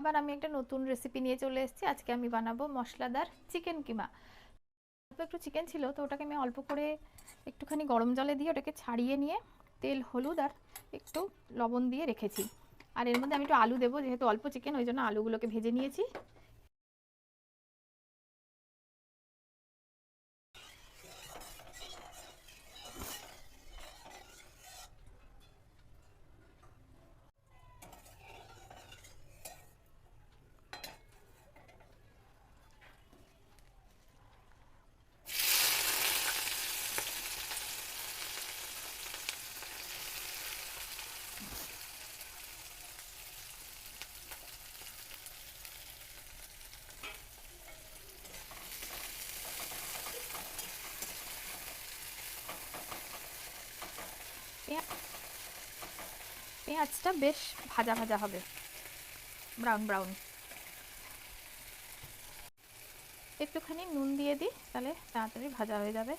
আবার আমি একটা নতুন রেসিপি নিয়ে চলে এসেছি। আজকে আমি বানাবো মশলাদার চিকেন কিমা। অল্প একটু চিকেন ছিল, তো ওটাকে আমি অল্প করে একটুখানি গরম জলে দিয়ে ওটাকে ছাড়িয়ে নিয়ে তেল, হলুদ আর একটু লবণ দিয়ে রেখেছি। আর এর মধ্যে আমি একটু আলু দেবো, যেহেতু অল্প চিকেন ওই জন্য আলুগুলোকে ভেজে নিয়েছি। পেঁয়াজটা বেশ ভাজা ভাজা হবে ব্রাউন ব্রাউন একটুখানি নুন দিয়ে দিই, তাহলে তাড়াতাড়ি ভাজা হয়ে যাবে।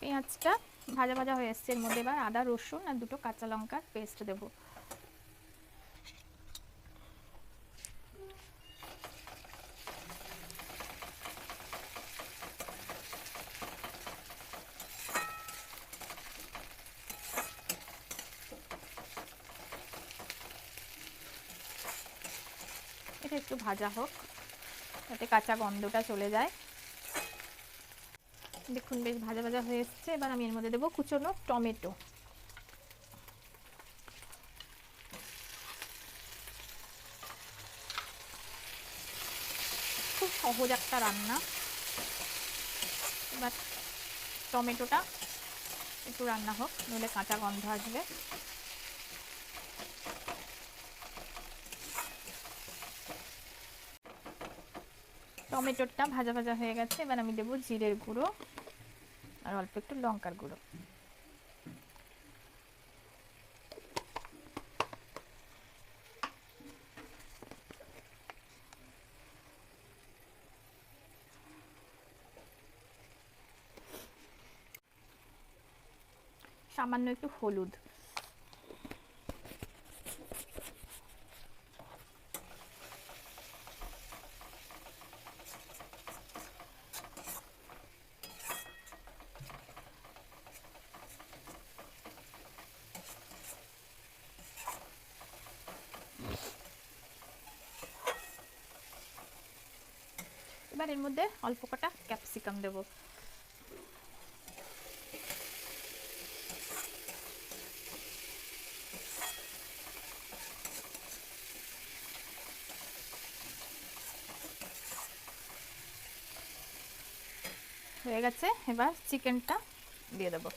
পেঁয়াজটা ভাজা ভাজা হয়ে এসছে, এর মধ্যে এবার আদা, রসুন আর দুটো কাঁচা লঙ্কার পেস্ট দেবো। একটু ভাজা হোক, যাতে কাঁচা গন্ধটা চলে যায়। দেখুন, বেশ ভাজা ভাজা হয়ে এসছে। এবার আমি এর মধ্যে দেবো কুচনো টমেটো। খুব সহজ একটা রান্না। এবার টমেটোটা একটু রান্না হোক, নইলে কাঁচা গন্ধ আসবে। টমেটোটা ভাজা ভাজা হয়ে গেছে। এবার আমি দেবো জিরের গুঁড়ো আর অল্প একটু লঙ্কার গুঁড়ো। সামান্য একটু হলুদ। এবার এর মধ্যে অল্প কটা ক্যাপসিকাম দেব। হয়ে গেছে এবার চিকেনটা দিয়ে দেবো।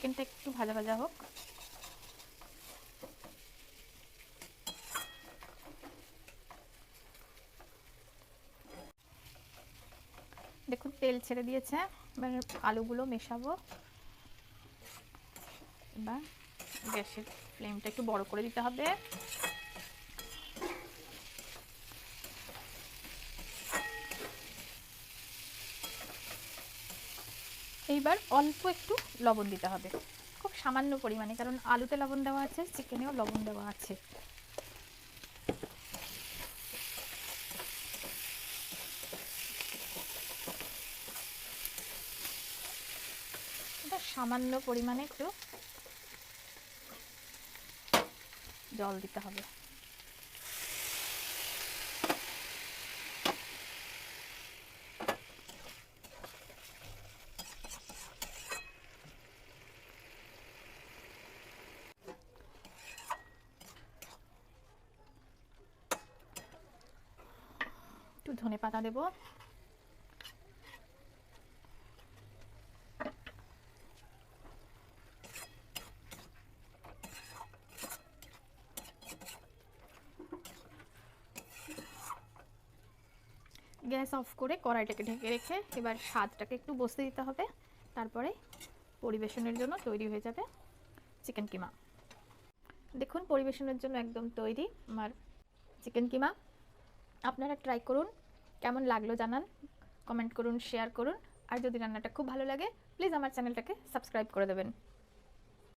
চিকেনটা একটু ভাজা ভাজা হোক। দেখুন, তেল ছেড়ে দিয়েছে। এবার আলুগুলো মেশাবো। এবার গ্যাসের ফ্লেমটা একটু বড় করে দিতে হবে। এইবার অল্প একটু লবণ দিতে হবে। খুব সামান্য পরিমাণে, কারণ আলুতে লবণ দেওয়া আছে, চিকেনেও লবণ দেওয়া আছে। সামান্য পরিমাণে একটু জল দিতে হবে। একটু ধনে পাতা দেবো। গ্যাস অফ করে কড়াইটাকে ঢেকে রেখে এবার স্বাদটাকে একটু বসতে দিতে হবে। তারপরে পরিবেশনের জন্য তৈরি হয়ে যাবে চিকেন কিমা। দেখুন, পরিবেশনের জন্য একদম তৈরি। আমার চিকেন কিমা আপনারা ট্রাই করুন। কেমন লাগল জানান। কমেন্ট করুন শেয়ার করুন। আর যদি রান্নাটা খুব ভালো লাগে প্লিজ আমার চ্যানেলটাকে সাবস্ক্রাইব করে দেবেন।